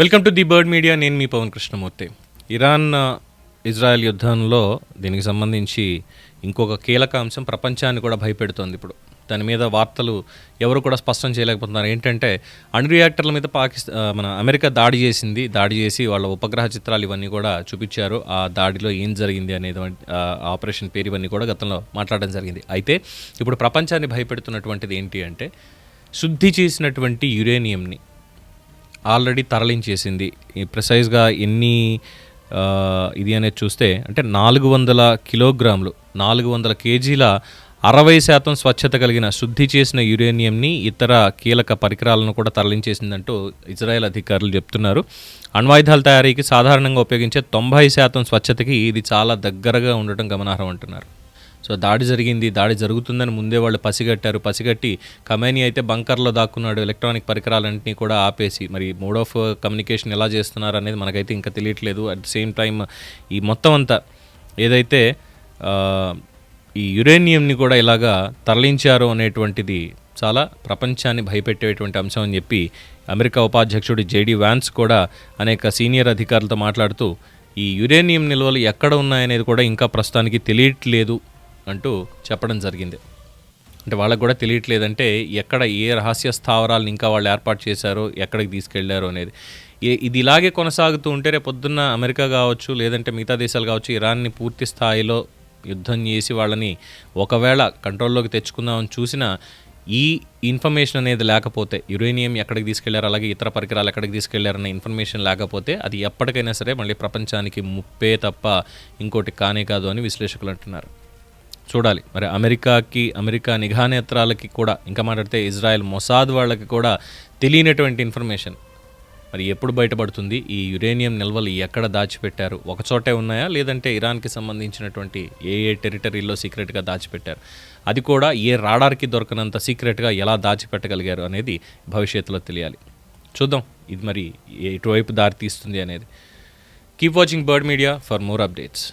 Welcome to the Bird Media. నేను మీ Pavan Krishnamurthy. Iran Israel యుద్ధంలో దీనికి సంబంధించి ఇంకొక కీలక అంశం ప్రపంచాన్ని కూడా భయపెడుతోంది ఇప్పుడు. దాని మీద వార్తలు ఎవరు కూడా స్పష్టం చేయలేకపోతున్నారు. ఏంటంటే అణు రియాక్టర్ల మీద పాకిస్తాన్ మన అమెరికా దాడి చేసింది. దాడి చేసి వాళ్ళ ఉపగ్రహ చిత్రాలు ఇవన్నీ కూడా చూపించారు. ఆ దాడిలో ఏం జరిగింది అనేది ఆపరేషన్ పేరు ఇవన్నీ కూడా గతంలో మాట్లాడడం జరిగింది. అయితే ఇప్పుడు ప్రపంచాన్ని భయపెడుతున్నటువంటిది ఏంటి అంటే శుద్ధి చేసినటువంటి యురేనియంని ఆల్రెడీ తరలించేసింది. ఈ ప్రిసైజ్గా ఎన్ని ఇది అనేది చూస్తే అంటే నాలుగు వందల కిలోగ్రాములు నాలుగు వందల కేజీల అరవై శాతం స్వచ్ఛత కలిగిన శుద్ధి చేసిన యురేనియంని ఇతర కీలక పరికరాలను కూడా తరలించేసిందంటూ ఇజ్రాయెల్ అధికారులు చెప్తున్నారు. అణ్వాయుధాల తయారీకి సాధారణంగా ఉపయోగించే తొంభై శాతం స్వచ్ఛతకి ఇది చాలా దగ్గరగా ఉండటం గమనార్హం అంటున్నారు. సో దాడి జరిగింది దాడి జరుగుతుందని ముందే వాళ్ళు పసిగట్టారు. పసిగట్టి కమేని అయితే బంకర్లో దాక్కున్నాడు. ఎలక్ట్రానిక్ పరికరాలన్నింటినీ కూడా ఆపేసి మరి మోడ్ ఆఫ్ కమ్యూనికేషన్ ఎలా చేస్తున్నారు అనేది మనకైతే ఇంకా తెలియట్లేదు. అట్ సేమ్ టైం ఈ మొత్తం అంతా ఏదైతే ఈ యురేనియంని కూడా ఇలాగా తరలించారు అనేటువంటిది చాలా ప్రపంచాన్ని భయపెట్టేటువంటి అంశం అని చెప్పి అమెరికా ఉపాధ్యక్షుడు జేడి వ్యాన్స్ కూడా అనేక సీనియర్ అధికారులతో మాట్లాడుతూ ఈ యురేనియం నిల్వలు ఎక్కడ ఉన్నాయనేది కూడా ఇంకా ప్రస్తుతానికి తెలియట్లేదు. అంటూ చెప్పడం జరిగింది. అంటే వాళ్ళకు కూడా తెలియట్లేదంటే ఎక్కడ ఏ రహస్య స్థావరాలను ఇంకా వాళ్ళు ఏర్పాటు చేశారో ఎక్కడికి తీసుకెళ్ళారో అనేది. ఇది ఇలాగే కొనసాగుతూ ఉంటే రేపు పొద్దున్న అమెరికా కావచ్చు లేదంటే మిగతా దేశాలు కావచ్చు ఇరాన్ని పూర్తి స్థాయిలో యుద్ధం చేసి వాళ్ళని ఒకవేళ కంట్రోల్లోకి తెచ్చుకుందామని చూసినా ఈ ఇన్ఫర్మేషన్ అనేది లేకపోతే యురేనియం ఎక్కడికి తీసుకెళ్ళారు అలాగే ఇతర పరికరాలు ఎక్కడికి తీసుకెళ్ళారన్న ఇన్ఫర్మేషన్ లేకపోతే అది ఎప్పటికైనా సరే మళ్ళీ ప్రపంచానికి ముప్పే తప్ప ఇంకోటి కానే కాదు అని విశ్లేషకులు అంటున్నారు. చూడాలి. మరి అమెరికాకి అమెరికా నిఘా నేత్రాలకి కూడా ఇంకా మాట్లాడితే ఇజ్రాయెల్ మొసాద్ వాళ్ళకి కూడా తెలియనటువంటి ఇన్ఫర్మేషన్. మరి ఎప్పుడు బయటపడుతుంది? ఈ యురేనియం నిల్వలు ఎక్కడ దాచిపెట్టారు? ఒకచోటే ఉన్నాయా? లేదంటే ఇరాన్కి సంబంధించినటువంటి ఏ ఏ టెరిటరీలో సీక్రెట్గా దాచిపెట్టారు? అది కూడా ఏ రాడార్కి దొరకనంత సీక్రెట్గా ఎలా దాచిపెట్టగలిగారు అనేది భవిష్యత్తులో తెలియాలి. చూద్దాం. ఇది మరి ఎటువైపు దారి తీస్తుంది అనేది. Keep watching Bird Media for more updates